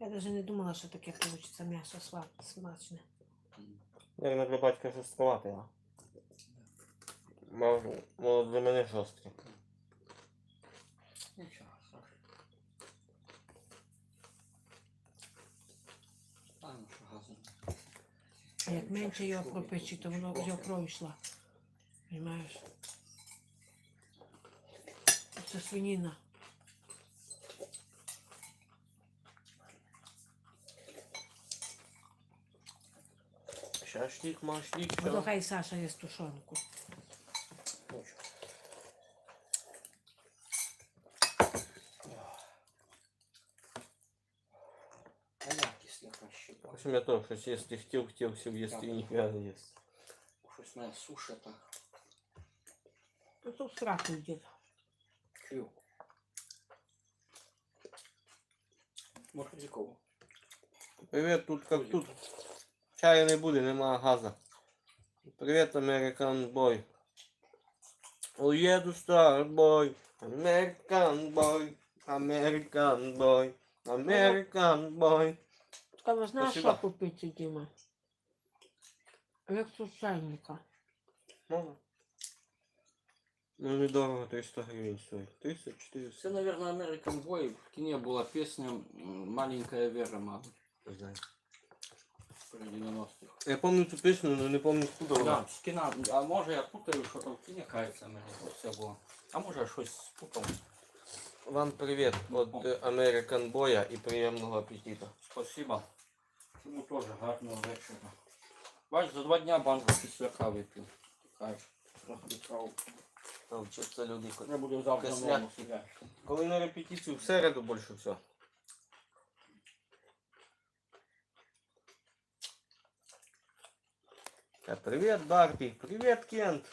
Я навіть не думала, що таке вийде м'ясо сла- смачне. Як для батька жорсткувати, а? Може, може для мене жорстке. Нічого, Саша. А, ну що газом. А як менше його пропечі, то воно вже кров йшла. Понимаєш? Це свинина. Шашлик, машлик, Бо що? хай Саша є тушонку. Нічого. А я кисляка щипав. В общем, я тоже щось їсти хотів, хотів всю їсти і ніфіга не їсти. Щось мене суше так. Ну то страху йде. Чую. Може якого? Привіт, тут как тут. Чаю не буде, нема газу. Привіт, Американ бой. Уеду старбой. Американ бой. Американ бой. Американ бой. Треба знаєш, Спасибо. що купити, Діма? Електрочайника. Можна? Ну недорого 300 гривень стоїть. 300, 400. Це, наверное, American Boy. В кіні була пісня м, Маленькая Вера, мабуть, Не знаю. При 90-х. Я помню цю пісню, але не помню куди Да, вона. з кіна. А може я путаю, що там в кіні кажеться American все було. А може я щось спутав. Вам привіт від е, American Boya і приємного апетиту. Спасибо. Йому теж гарного вечора. Бач, за два дня банку кисляка випив. Трохи каву. Вчаться люди. Я буду завтра Кисляк. Коли на репетицію в середу більше все. Привіт, Барбі, привіт, Кент.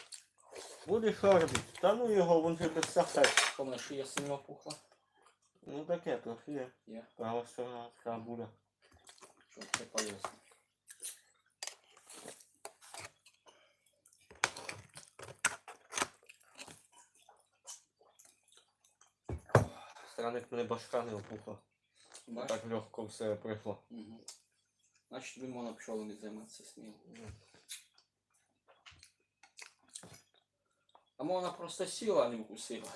Будеш робити? Та ну його, він же без сахар. Що мене шия сильно пухла? Ну таке трохи є. Є. Права сторона така буде. Що це полезно. Странник мене башка не опухла. Так легко все прийшло. Угу. Значить, тобі можна пчолами займатися сміло. А можна просто сіла, а не вкусила.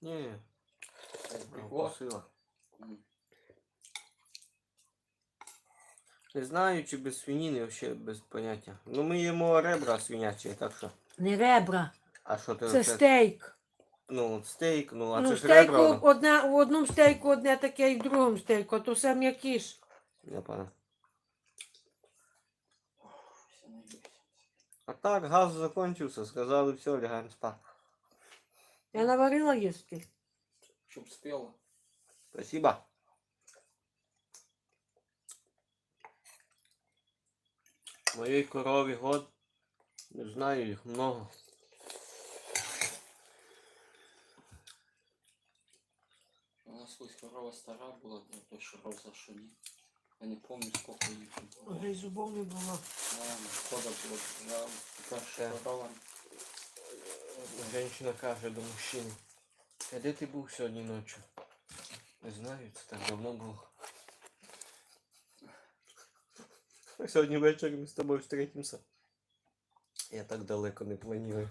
Ні, Прикол. Не знаю, чи без свинини, взагалі без поняття. Ну ми їмо ребра свинячі, так що. Не ребра, А що ти це оце- стейк. Ну, от стейк, ну, а ну, це ж стейку ребра. воно. одна, в одному стейку одне таке, і в другому стейку, а то все м'якіш. Я не. А так, газ закончився, сказали, все, лягаємо спати. Я наварила їсти. Щоб спела. Спасибо. Моїй корові год. Не знаю, їх много. У нас колись корова стара була, ну, то що роза що ні. Я не пам'ятаю, скільки їх було. Вже й зубов не було. Мама, шкода було. Я перша корова. Женщина каже до мужчини. А де ти був сьогодні ночі? Не знаю, це так давно було. Сьогодні ввечері ми з тобою встретимося. Я так далеко не планую.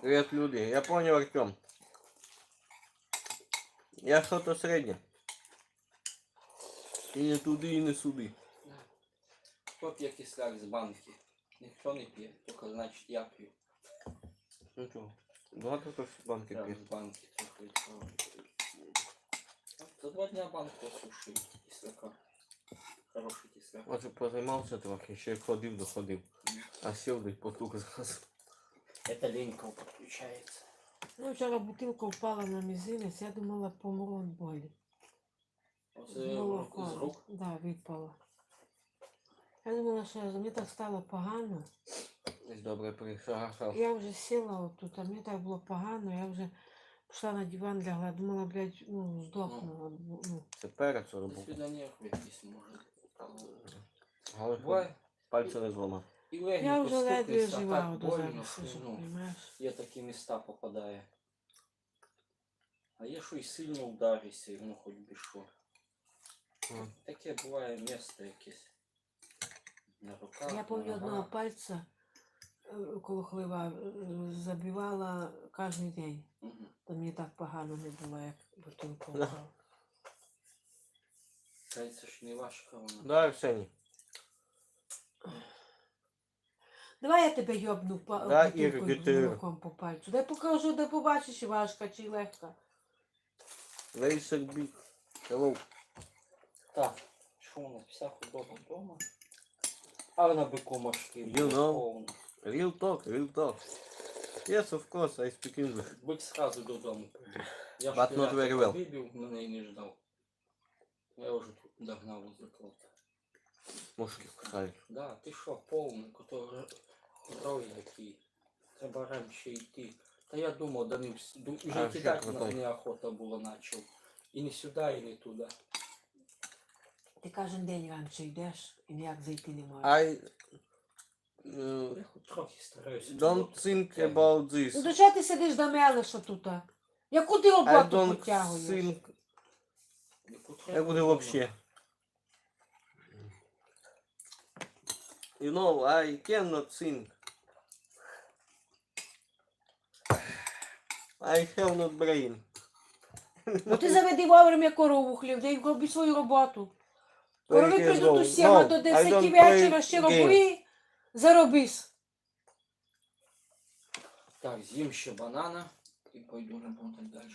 Привет, люди. Я понял, Артем. Я что-то среднее. І не туди, і не сюди. Хто п'є кисляк з банки? Ніхто не п'є, тільки значить я п'ю. Ну чого? Багато хто з банки п'є. з банки трохи. За два дня банку осушив кисляка. Хороший кисляк. Може позаймався трохи, ще й ходив, доходив. А сів десь потух зразу. Это лінька підключається. Ну, вчора бутилка впала на мізинець, я думала, помру від болі. Оце з рук. Да, випало. Я думала, що мені так стало погано. Добре пришарашав. Я вже сіла отут, а мені так було погано, я вже пішла на диван лягла, думала, блядь, ну, здохну. або, Ну, Це перець робив. свидання, якийсь може. Але Буває. пальця не зламав. І легенько Я вже ледве жива так до больно, зараз що, ну, є такі міста попадає. А є що і сильно вдаришся, і воно хоч би що. Таке буває місто якесь. На руках. Я помню одного пальця е, коло хлива е, забивала кожен день. То мені так погано не було, як бутилку Да. впав. Та це ж не важко воно. Да, Арсеній. Давай я тебе йобну па- Да, бутилкою ти- молоком по пальцю. Дай покажу, де побачиш, чи важка, чи легка. Лейсер бік. Hello. Так, що у нас вся худоба вдома? А на бику мошки. You know. Real talk, real talk. Yes, of course, I speak English. Бик сразу додому прибіг. Я But not very well. вибив, мене і не ждав. Я вже тут догнав возле плота. Мушки вкусають. Да, ти що, повний, кото герой який. Треба раніше йти. Та я думав, да не вс- ду- А, вже ще кидати крутой. на- неохота було начав. І не сюди, і не туди. Ти кожен день раніше йдеш і ніяк зайти не можеш. I uh, Я хоч трохи стараюся. don't think about Ну this. до чого ти сидиш до мене, що тут? а? Яку ти I роботу don't потягуєш? think... Яку Я буду вдома. вообще. You know, I cannot think. I have not brain. Ну ти заведи вовремя корову хлів, дай роби свою роботу. Where it прийдуть у 7 No, до 10 вечора, ще роби, заробись. Так, з'їм ще банана і пойду работать далі.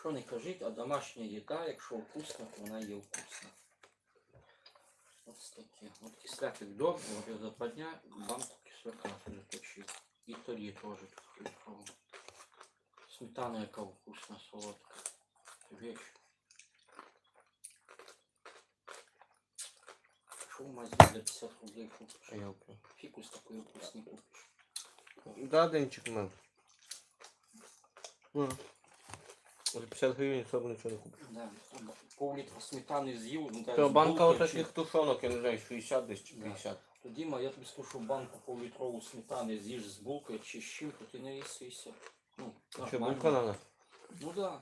Що не кажіть, а домашня їда, якщо вкусна, то вона є вкусна. Таке. От кисляк як добре, говорю, за два дня банку кисляка переточив. І тоді теж прикол. Сметана яка вкусна, солодка. Вещь. Що в магазині за 50 рублей купиш? Ёлки. Фікус такой вкусний купиш. Да, Денчик мав. Ну. За 50 гривень особо нічого не купиш. Да, пол літра сметани з'їв, ну То з банка отаких тушонок, я не знаю, 60 десь чи Да. 50. То Діма, я тобі скажу банку пол-літрову сметани з'їж з булкою чи з чим, то ти не їсися. Ну, Що, нормально. булка надо? Ну да.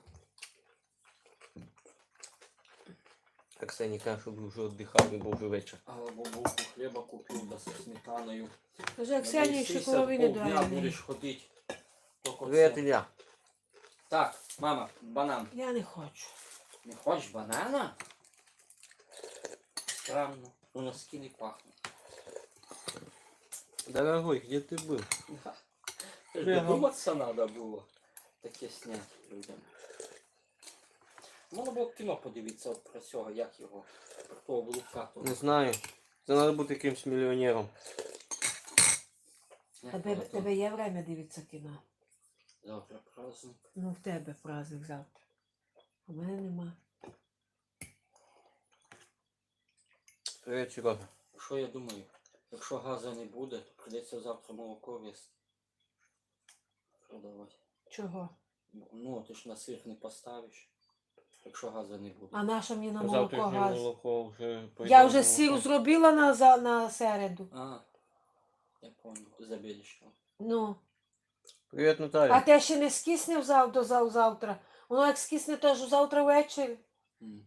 Арсеній каже, щоб вже віддихали, бо вже вечір. Або булку хліба купив, да з сметаною. Каже, Ксенії ще корові не Полдня будеш ходити. Тільки Привіт. Ілля. Так, мама, банан. Я не хочу. Не хочеш банана? Странно. У носки не пахнуть. Дорогой, где ты был? Ж Бігав. додуматися було. Таке зняти людям. Можна було б кіно подивитися от про цього, як його, про того того. Не знаю. Це треба бути якимсь мільйонером. Як Тебе, там? тебе є время дивитися кіно. Завтра праздник. Ну в тебе праздник завтра. У мене нема. Привіт, Сережа. Що я думаю? Якщо газу не буде, то прийдеться завтра молоко вести. Продавати. Чого? Ну, ти ж на сир не поставиш, якщо газу не буде. А наша мені на молоко завтра газ. молоко вже Я вже сир зробила на, за, на середу. А, я понял, забедиш. Ну. Привіт, А те ще не скисне взав до зав- завтра. Воно як скисне теж завтра ввечері. М.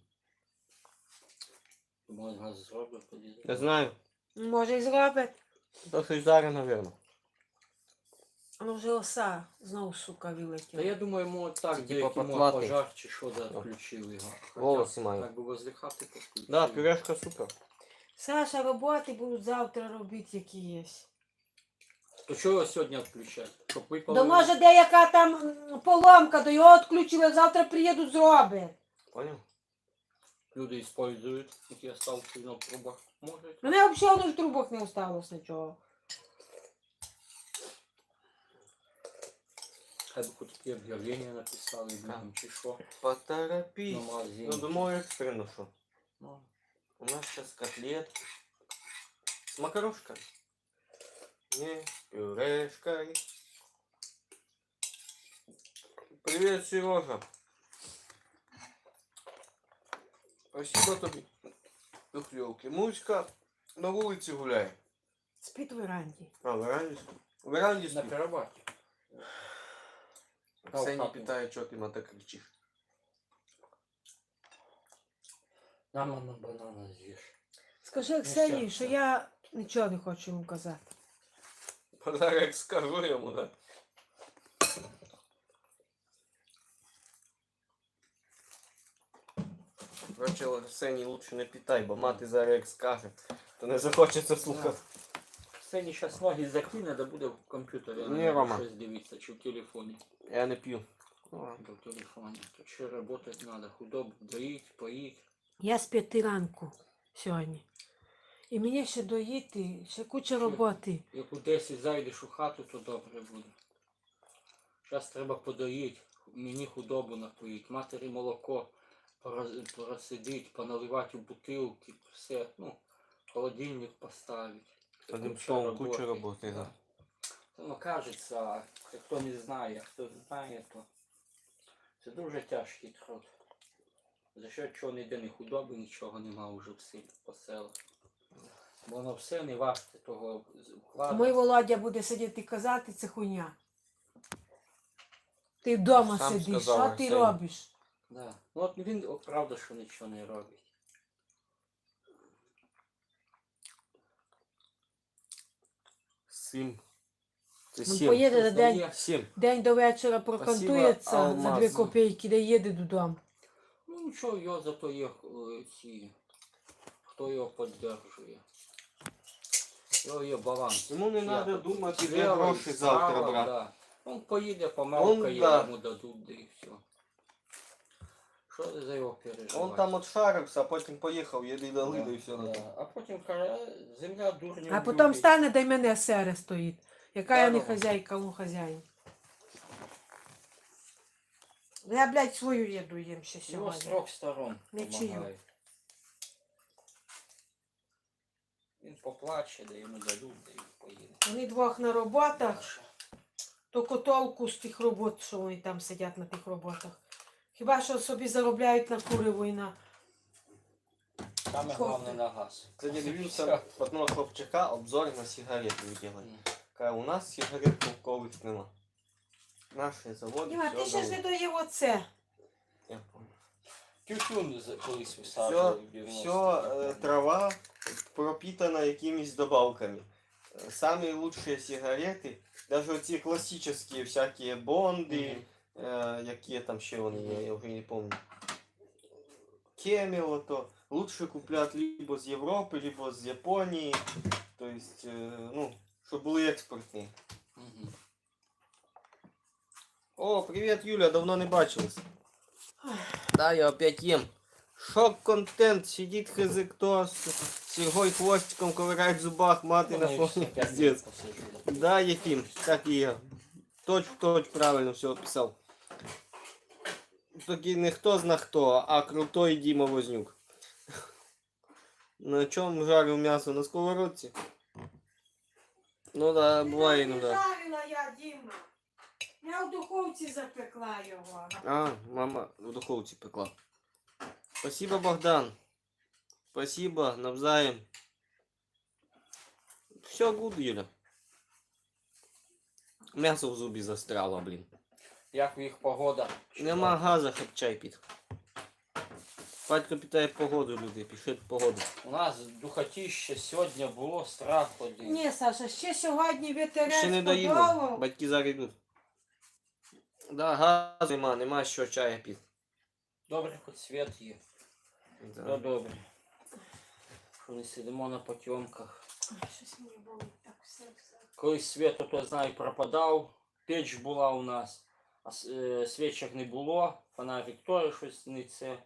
Думаю, газ зробив, Я знаю. Може і зробить. То щось зараз, напевно. Воно вже оса знову сука Та вилетіла. я думаю, йому так, деякі типа може потлатий. пожар чи що да, включив його. Хоча, Волоси маю. Так би возле хати підключив. Да, пюрешка супер. Саша, роботи будуть завтра робити які якісь. То чого сьогодні відключати? Щоб Да може деяка там м, поломка, до його відключили, завтра приїдуть зроблять. Понял? Люди использують, які оставки на трубах. Може. Мене взагалі воно в трубах не осталось нічого. Хай би хоч такі об'явлення написали людям, чи що. Поторопись. На магазині. Ну, думаю, экстренно, что. Ну, У нас сейчас котлет с макарошкой. Не, пюрешкой. Привет, Сережа. Спасибо тобі. Тухльовки. Муська на вулиці гуляє. Спить в веранді. А, в веранді? спить? В веранді На спить. перерабаті. Та Ксені питає, чого ти на так кричиш. На мама банана з'їш. Скажи Ну, Ксенії, що? я нічого не хочу йому казати. Зараз як скажу йому, так? Короче, Ксені лучше не питай, бо мати зараз як скаже, то не захочеться слухати. Сені зараз ноги закине, да буде в комп'ютері. а не Рома. Щось дивитися, чи в телефоні. Я не п'ю. Да, в телефоні. То ще працювати треба. Худобу доїть, поїть. Я з п'яти ранку сьогодні. І мені ще доїти, ще куча роботи. Як у 10 зайдеш у хату, то добре буде. Зараз треба подоїть, мені худобу напоїть, матері молоко пороз- поналивати в бутилки, все, ну, холодильник поставити. Одним словом, куча роботи. да. Ну, кажеться, хто не знає, а хто знає, то це дуже тяжкий труд. За що чого ніде не худоби, нічого нема вже в селі, по селах. Воно все не варте того вкладу. Мой Володя буде сидіти і казати, це хуйня. Ти вдома Сам сидиш, сказав, що ти Арсеній. робиш? Да. Ну от він о, правда, що нічого не робить. Сім. Це Ну, сім. поїде за день. Сім. день до вечора прокантується за дві копійки, де їде додому. Ну нічого, його зато є е, ці, хто його підтримує. Його є баланс. Йому не треба думати, де гроші завтра брати. Да. Он поїде, помалкає, да. йому дадуть, да і все. Що ти за його переживати? Он там от шарився, а потім поїхав, їди дали, да і все. да. А потім каже, «А, земля дурнів А потім любить». стане, де й мене сере стоїть. Яка я не ну. хазяйка, він хазяїн. Я, блядь, свою їду їм ще Його з сьогодні. трьох сторон Нічию. помагає. Він поплаче, да йому дадуть, да і поїде. Вони двох на роботах, то котолку з тих робот, що вони там сидять на тих роботах. Хіба що собі заробляють на куриво і на. Саме головне на газ. Кстати, дивився одного хлопчака обзор на сигарети виділили. Каже, у нас сигарет толкових нема. Наші заводи, Діма, ти ще ж не доїв оце. Я понял. Тютюн колись Все, висаджували в 90-х. е, трава пропитана якимись добавками. Э, Самые лучшие сигарети, даже оці классические всякие бонди, е, які там ще вони є, я вже не помню. Кеміо, то лучше куплять либо з Європи, либо з Японії. То есть, е, ну, щоб були експортні. Мгм. О, привіт, Юля, давно не бачились. Да, я опять ем. Шок-контент, сидит хз кто с Сергой хвостиком ковыряет в зубах, маты Ну, на днів посиджу. Да, Ефим, так и я. Точь в точь правильно все описал. Таки не хто зна хто, а крутой Дима Вознюк. На чем жарил мясо? На сковородке? Ну да, буває не жарила я, Діма. Я в духовці запекла його. А, мама в духовці пекла. Спасибо, Богдан. Спасибо, навзаєм. Все гуд, Юля. М'ясо в зубі застряло, блін. Як у їх погода? Нема газа, щоб чай під. Батько питає погоду, люди, пишіть погоду. У нас духотіще сьогодні було страх один. Ні, Саша, ще сьогодні вітерець Ще не подолав. Батьки зараз йдуть. Да, газу нема, нема що чая під. Добре, хоч світ є. Да. Ну добре. Що не сидимо на потьомках. Щось мені болить так все, все. Колись світ, то знаю, пропадав, печ була у нас, а с- е, свічок не було, фонарик теж щось не це.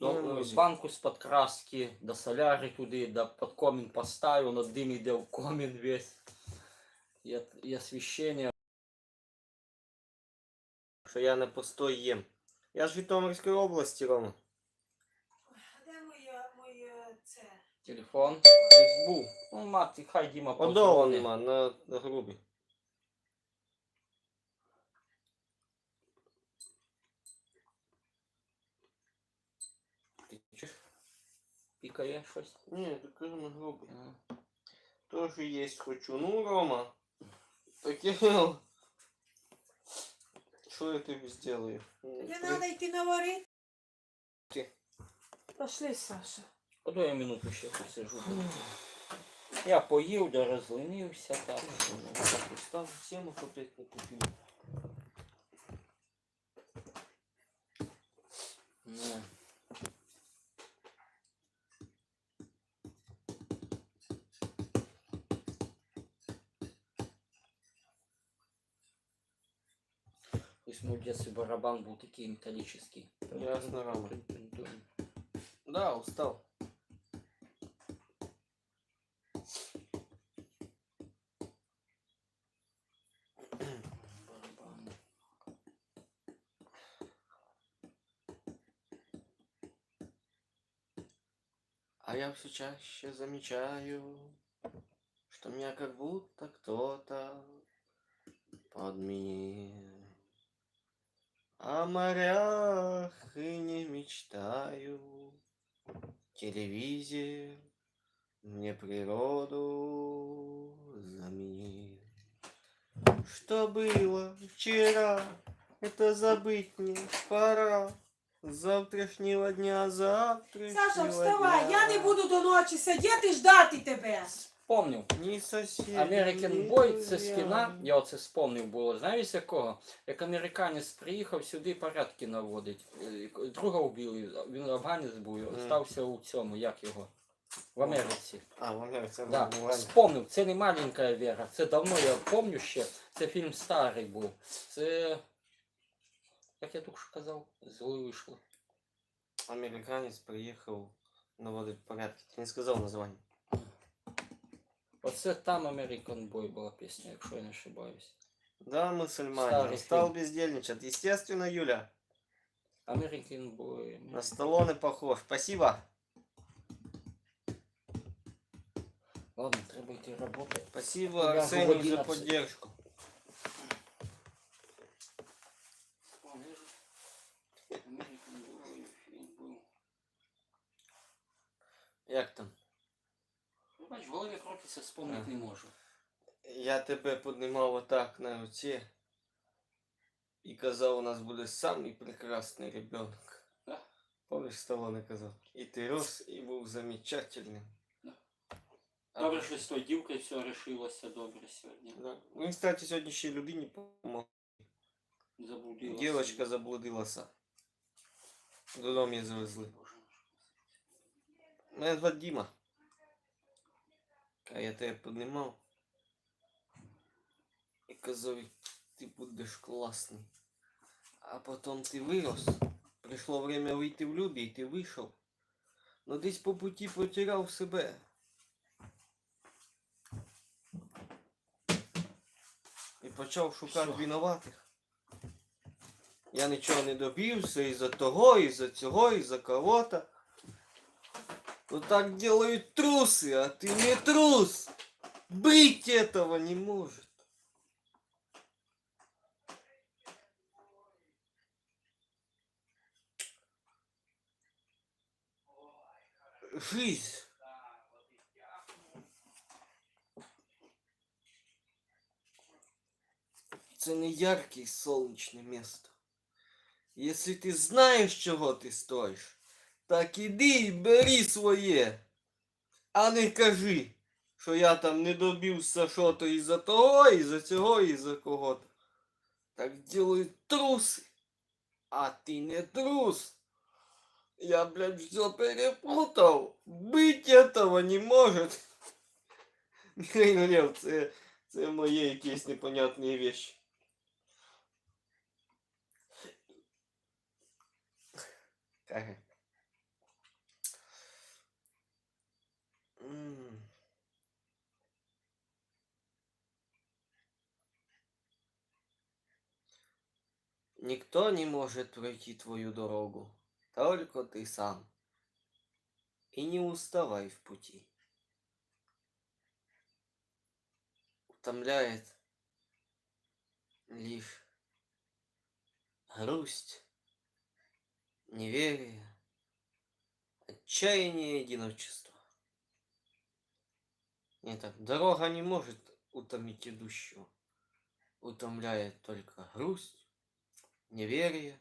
Ну, До, ну, е, банку з-під краски, до соляри туди, до під комін поставив, на дим іде в комін весь. І, от- і освіщення. Що я на постой їм. Я ж в Житомирської області, Рома. А де моє, моє це? Телефон. Десь був. Ну, мати, хай Діма Одного позвони. нема на, на грубі. Ти чуєш? Пікає щось. Ні, так на грубі. А. Тоже есть хочу. Ну, Рома, таке. Що я тебе сделаю? Мне надо йти на варити. Ти. Пошли, Саша. Куди я минуту ще посижу? Я поїв, да розленився так. Став сіну опять не купив. Ну. Детстве барабан был такой металлический. Ясно. Тун-тун-тун. Да, устал. А я все чаще замечаю, что меня как будто кто-то подменил. О морях и не мечтаю. Телевизор мне природу заменил. Что было вчера, это забыть не пора. З завтрашнього дня, завтрашнього Саша, вставай, дня. я не буду до ночі сидіти і ждати тебе. Вспомнив. American Boy це спіна, я оце спомнив було. Знаєш якого? Як американець приїхав сюди порядки наводить. Е, Друга вбили, він афганець був, Мгм. стався у цьому, як його? В Америці. А, в Америці. Да. Вспомнив, це не маленька Вера, це давно я пам'ятаю ще. Це фільм старий був. Це. Як я тільки що казав, зло вийшло. Американець приїхав наводить порядки. Ти не сказав названня. Оце там American Boy була пісня, якщо я не ошибаюсь. Да, мусульманин. Старый Стал бездельничать. Естественно, Юля. American Boy. На Сталлоне похож. Спасибо. Ладно, треба йти працювати. Спасибо в за 11. поддержку. Вспомнити не можу. Я тебе піднімав отак на руці і казав, у нас буде самий прекрасний ребенок. Да. Помниш, Сталлоне казав? І ти рос, і був замечательним. Да. Добре, що з тою дівкою все решилося добре сьогодні. Да. Ну, кстати, сьогодні ще людині помог. Заблудилася. Дівчинка заблудилася. Додому її завезли. Мене звати Діма. А я тебе піднімав. І казав, ти будеш класний. А потім ти вирос. Прийшло время вийти в люди, і ти вийшов. Но десь по путі потеряв себе. І почав шукати винуватих. Я нічого не добився із-за того, із-за цього, із-за кого-то. Ну так делают трусы, а ты не трус. Быть этого не может. Жизнь. Це не яркий сонячне місто. Якщо ти знаєш, чого ти стоїш, так іди і бери своє. А не кажи, що я там не добився що то із-за того, із-за цього, із-за кого-то. Так делают труси. А ти не трус. Я, блядь, все перепутав. Быть этого не может. Михаил Лев, це, це мої якісь непонятні вещи. Каже. Никто не может пройти твою дорогу, только ты сам. и не уставай в пути. Утомляет лишь грусть, неверие, отчаяние и одиночество. Так, дорога не может утомить идущего. Утомляет только грусть, неверие,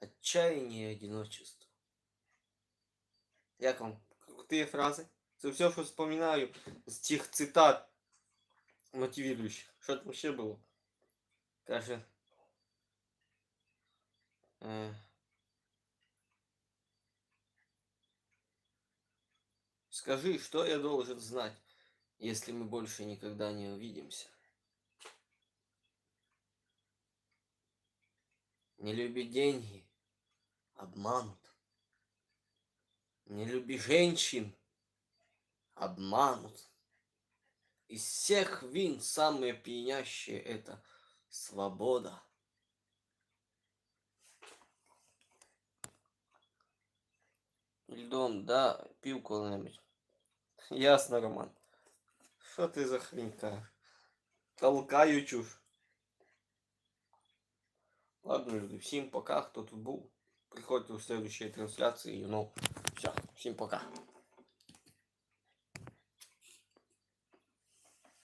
отчаяние и одиночество. Як вам крутые фрази? Це все, що вспоминаю з тих цитат мотивіруючих. Що там ще було? Каже. Е, Скажи, что я должен знать, если мы больше никогда не увидимся? Не люби деньги, обманут. Не люби женщин, обманут. Из всех вин самое пьянящее это свобода. Льдом, да, пив коли-небудь. Ясно, Роман. Що ти за хрінька? Толкаю чушь. Ладно, люди, всім пока, хто тут був. Приходьте у следующие трансляции, ну, все, всім пока.